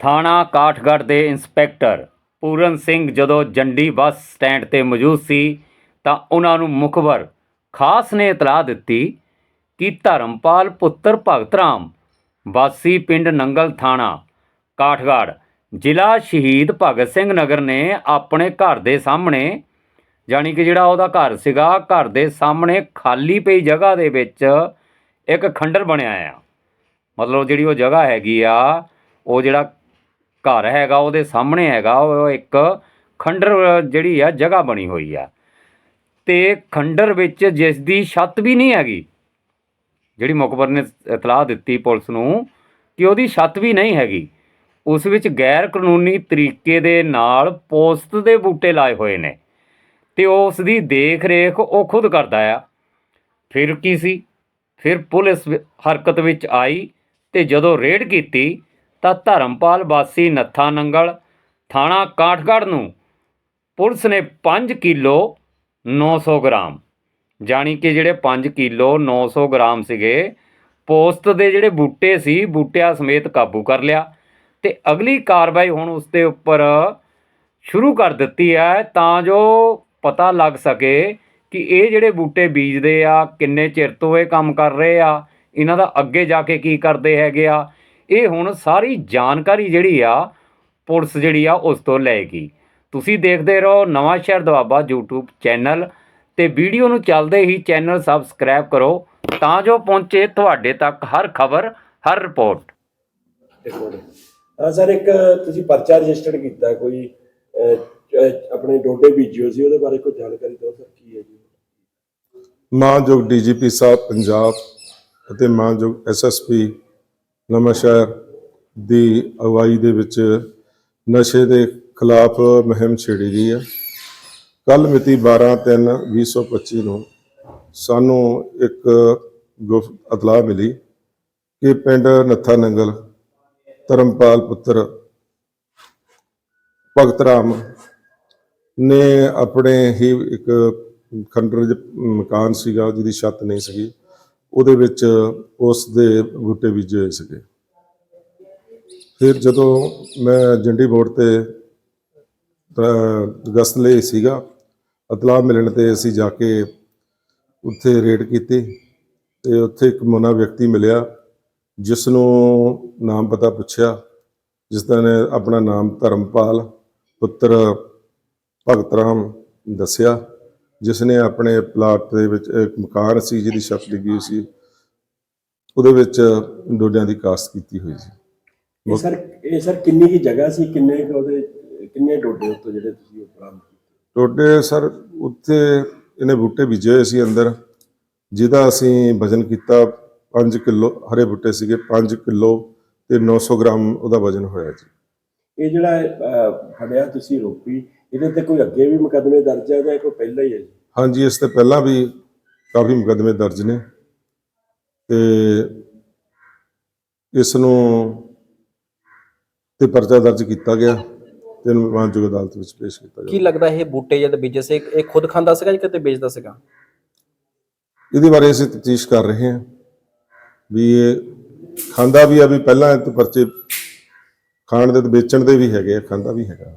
ਥਾਣਾ ਕਾਠਗੜ੍ਹ ਦੇ ਇੰਸਪੈਕਟਰ ਪੂਰਨ ਸਿੰਘ ਜਦੋਂ ਜੰਡੀ ਬੱਸ ਸਟੈਂਡ ਤੇ ਮੌਜੂਦ ਸੀ ਤਾਂ ਉਹਨਾਂ ਨੂੰ ਮੁਖਬਰ ਖਾਸ ਨੇ ਇਤਲਾਹ ਦਿੱਤੀ ਕਿ ਧਰਮਪਾਲ ਪੁੱਤਰ ਭਗਤ ਰਾਮ ਵਾਸੀ ਪਿੰਡ ਨੰਗਲ ਥਾਣਾ ਕਾਠਗੜ੍ਹ ਜ਼ਿਲ੍ਹਾ ਸ਼ਹੀਦ ਭਗਤ ਸਿੰਘ ਨਗਰ ਨੇ ਆਪਣੇ ਘਰ ਦੇ ਸਾਹਮਣੇ ਜਾਣੀ ਕਿ ਜਿਹੜਾ ਉਹਦਾ ਘਰ ਸੀਗਾ, ਘਰ ਦੇ ਸਾਹਮਣੇ ਖਾਲੀ ਪਈ ਜਗ੍ਹਾ ਦੇ ਵਿੱਚ ਇੱਕ ਖੰਡਰ ਬਣਿਆ ਆ। ਮਤਲਬ ਜਿਹੜੀ ਉਹ ਜਗ੍ਹਾ ਹੈਗੀ ਆ, ਉਹ ਜਿਹੜਾ ਘਰ ਹੈਗਾ, ਉਹਦੇ ਸਾਹਮਣੇ ਹੈਗਾ, ਉਹ ਇੱਕ ਖੰਡਰ ਜਿਹੜੀ ਆ, ਜਗ੍ਹਾ ਬਣੀ ਹੋਈ ਆ। ਤੇ ਖੰਡਰ ਵਿੱਚ ਜਿਸ ਦੀ ਛੱਤ ਵੀ ਨਹੀਂ ਹੈਗੀ, ਜਿਹੜੀ ਮੁਖਬਰ ਨੇ ਇਤਲਾਹ ਦਿੱਤੀ ਪੁਲਿਸ ਨੂੰ, ਕਿ ਉਹਦੀ ਛੱਤ ਵੀ ਨਹੀਂ ਹੈਗੀ। ਉਸ ਵਿੱਚ ਗੈਰ ਕਾਨੂੰਨੀ ਤਰੀਕੇ ਦੇ ਨਾਲ ਪੋਸਤ ਦੇ ਬੂਟੇ ਲਾਏ ਹੋਏ ਨੇ, ਤੇ ਉਸ ਦੀ ਦੇਖ ਰੇਖ ਉਹ ਖੁਦ ਕਰਦਾ ਆ। ਫਿਰ ਕੀ ਸੀ? ਫਿਰ ਪੁਲਿਸ ਹਰਕਤ ਵਿੱਚ ਆਈ ਤੇ ਜਦੋਂ ਰੇਡ ਕੀਤੀ ਤਾਂ ਧਰਮਪਾਲ ਵਾਸੀ ਨੱਥਾ ਨੰਗਲ ਥਾਣਾ ਕਾਠਗੜ੍ਹ ਨੂੰ ਪੁਲਿਸ ਨੇ 5 ਕਿਲੋ 900 ਗ੍ਰਾਮ, ਜਾਣੀ ਕਿ ਜਿਹੜੇ 5 ਕਿਲੋ 900 ਗ੍ਰਾਮ ਸੀਗੇ, ਪੋਸਟ ਦੇ ਜਿਹੜੇ ਬੂਟੇ ਸੀ, ਬੂਟਿਆਂ ਸਮੇਤ ਕਾਬੂ ਕਰ ਲਿਆ ਤੇ ਅਗਲੀ ਕਾਰਵਾਈ ਹੁਣ ਉਸ ਦੇ ਉੱਪਰ ਸ਼ੁਰੂ ਕਰ ਦਿੱਤੀ ਹੈ ਤਾਂ ਜੋ ਪਤਾ ਲੱਗ ਸਕੇ ਕਿ ਇਹ ਜਿਹੜੇ ਬੂਟੇ ਬੀਜਦੇ ਆ, ਕਿੰਨੇ ਚਿਰ ਤੋਂ ਇਹ ਕੰਮ ਕਰ ਰਹੇ ਆ, ਇਹਨਾਂ ਦਾ ਅੱਗੇ ਜਾ ਕੇ ਕੀ ਕਰਦੇ ਹੈਗੇ ਆ ਇਹ ਹੁਣ ਸਾਰੀ ਜਾਣਕਾਰੀ ਜਿਹੜੀ ਆ ਪੁਲਿਸ ਜਿਹੜੀ ਆ ਉਸ ਤੋਂ ਲਏਗੀ। ਤੁਸੀਂ ਦੇਖਦੇ ਰਹੋ Nawanshahr Doaba YouTube channel ਤੇ ਵੀਡੀਓ ਨੂੰ ਚੱਲਦੇ ਹੀ ਚੈਨਲ ਸਬਸਕ੍ਰਾਈਬ ਕਰੋ ਤਾਂ ਜੋ ਪਹੁੰਚੇ ਤੁਹਾਡੇ ਤੱਕ ਹਰ ਖਬਰ ਹਰ ਰਿਪੋਰਟ। ਸਰ ਇੱਕ ਤੁਸੀਂ ਪਰਚਾ ਰਜਿਸਟਰਡ ਕੀਤਾ ਕੋਈ ਆਪਣੇ ਡੋਡੇ ਬੀਜਿਓ ਸੀ ਉਹਦੇ ਬਾਰੇ ਕੋਈ ਜਾਣਕਾਰੀ ਦਿਓ ਸਰ ਕੀ ਹੈ ਜੀ? ਮਾਨਯੋਗ ਡੀਜੀਪੀ ਸਾਹਿਬ ਪੰਜਾਬ ਅਤੇ ਮਾਨਯੋਗ ਐਸਐਸਪੀ ਨਵਾਂਸ਼ਹਿਰ ਦੀ ਅਗਵਾਈ ਦੇ ਵਿੱਚ ਨਸ਼ੇ ਦੇ ਖਿਲਾਫ ਮੁਹਿੰਮ ਛੇੜੀ ਗਈ ਹੈ। ਕੱਲ ਮਿਤੀ 12/3/2025 ਨੂੰ ਸਾਨੂੰ ਇੱਕ ਗੁਪਤ ਇਤਲਾਹ ਮਿਲੀ ਕਿ ਪਿੰਡ ਨੱਥਾ ਨੰਗਲ, ਧਰਮਪਾਲ ਪੁੱਤਰ ਭਗਤ ਰਾਮ ਨੇ ਆਪਣੇ ਹੀ ਇੱਕ ਖੰਡਰ ਮਕਾਨ ਸੀਗਾ ਜਿਹਦੀ ਛੱਤ ਨਹੀਂ ਸੀਗੀ। ਉਹਦੇ ਵਿੱਚ ਉਸ ਦੇ ਬੂਟੇ ਬੀਜੇ ਹੋਏ ਸੀਗੇ। ਫਿਰ ਜਦੋਂ ਮੈਂ ਜੰਡੀ ਬੋਰਡ ਤੇ ਅਗਸਤ ਲਈ ਸੀਗਾ, ਇਤਲਾਹ ਮਿਲਣ ਤੇ ਅਸੀਂ ਜਾ ਕੇ ਉੱਥੇ ਰੇਡ ਕੀਤੀ ਤੇ ਉੱਥੇ ਇੱਕ ਮੋਨਾ ਵਿਅਕਤੀ ਮਿਲਿਆ ਜਿਸ ਨੂੰ ਨਾਮ ਪਤਾ ਪੁੱਛਿਆ ਜਿਸ ਦਾ ਨੇ ਆਪਣਾ ਨਾਮ ਧਰਮਪਾਲ, ਪੁੱਤਰ ਭਗਤ ਰਾਮ ਦੱਸਿਆ। ਜਿਸ ਨੇ ਆਪਣੇ ਪਲਾਟ ਦੇ ਵਿੱਚ ਇੱਕ ਮਕਾਨ ਸੀ ਜਿਹਦੀ ਛੱਤ ਡਿੱਗੀ ਹੋਈ ਸੀ ਉਹਦੇ ਵਿੱਚ ਡੋਡਿਆਂ ਦੀ ਕਾਸ਼ਤ ਕੀਤੀ ਹੋਈ ਸੀ। ਇਹ ਸਰ ਇਹ ਸਰ ਕਿੰਨੀ ਕੀ ਜਗ੍ਹਾ ਸੀ ਕਿੰਨੇ ਕੁ ਉਹਦੇ ਕਿੰਨੇ ਡੋਡੇ ਉੱਤੇ ਜਿਹੜੇ ਤੁਸੀਂ ਕੀਤੇ? ਟੋਡੇ ਸਰ ਉੱਥੇ ਇਹਨੇ ਬੂਟੇ ਬੀਜੇ ਹੋਏ ਸੀ ਅੰਦਰ ਜਿਹਦਾ ਅਸੀਂ ਵਜ਼ਨ ਕੀਤਾ 5 ਕਿਲੋ ਹਰੇ ਬੂਟੇ ਸੀਗੇ 5 ਕਿਲੋ ਤੇ 900 ਗ੍ਰਾਮ ਉਹਦਾ ਵਜ਼ਨ ਹੋਇਆ ਜੀ। ਇਹ ਜਿਹੜਾ ਫੜਿਆ ਤੁਸੀਂ ਰੋਪੀ ਇਹਦੇ ਤੇ ਕੋਈ ਅੱਗੇ ਵੀ ਮੁਕੱਦਮੇ ਦਰਜ ਹੈ ਜਾਂ ਕੋਈ ਪਹਿਲਾਂ ਹੀ ਹੈ ਜੀ? ਹਾਂਜੀ ਇਸ ਤੋਂ ਪਹਿਲਾਂ ਵੀ ਕਾਫੀ ਮੁਕੱਦਮੇ ਦਰਜ ਨੇ ਤੇ ਇਸ ਨੂੰ ਤੇ ਪਰਚਾ ਦਰਜ ਕੀਤਾ ਗਿਆ ਤੇ ਇਹਨੂੰ ਮਾਨਯੋਗ ਅਦਾਲਤ ਵਿੱਚ ਪੇਸ਼ ਕੀਤਾ ਕੀ ਗਿਆ ਲੱਗਦਾ ਇਹ ਬੂਟੇ ਜਦ ਬੀਜੇ ਸੀ ਇਹ ਖੁਦ ਖਾਂਦਾ ਸੀਗਾ ਜਾਂ ਕਿਤੇ ਵੇਚਦਾ ਸੀਗਾ? ਇਹਦੇ ਬਾਰੇ ਅਸੀਂ ਤਫਤੀਸ਼ ਕਰ ਰਹੇ ਹਾਂ ਵੀ ਇਹ ਖਾਂਦਾ ਵੀ ਆ ਵੀ ਪਹਿਲਾਂ ਇਹ ਤੋਂ ਪਰਚੇ ਖਾਣ ਦੇ ਤੇ ਵੇਚਣ ਦੇ ਵੀ ਹੈਗੇ ਆ ਖਾਂਦਾ ਵੀ ਹੈਗਾ।